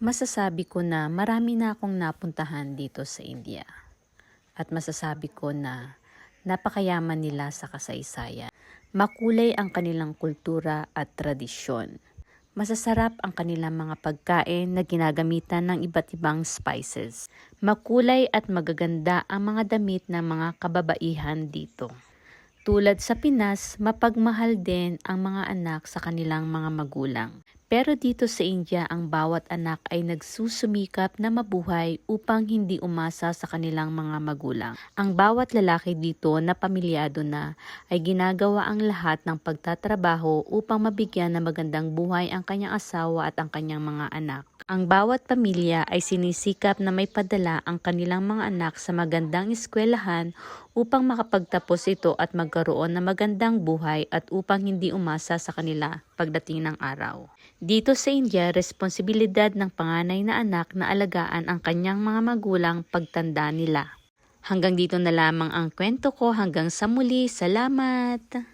Masasabi ko na marami na akong napuntahan dito sa India. At masasabi ko na napakayaman nila sa kasaysayan. Makulay ang kanilang kultura at tradisyon. Masasarap ang kanilang mga pagkain na ginagamitan ng iba't ibang spices. Makulay at magaganda ang mga damit ng mga kababaihan dito. Tulad sa Pinas, mapagmahal din ang mga anak sa kanilang mga magulang. Pero dito sa India, ang bawat anak ay nagsusumikap na mabuhay upang hindi umasa sa kanilang mga magulang. Ang bawat lalaki dito na pamilyado na ay ginagawa ang lahat ng pagtatrabaho upang mabigyan ng magandang buhay ang kanyang asawa at ang kanyang mga anak. Ang bawat pamilya ay sinisikap na may padala ang kanilang mga anak sa magandang eskwelahan upang makapagtapos ito at magkaroon ng magandang buhay at upang hindi umasa sa kanila pagdating ng araw. Dito sa India, responsibilidad ng panganay na anak na alagaan ang kanyang mga magulang pagtanda nila. Hanggang dito na lamang ang kwento ko. Hanggang sa muli. Salamat!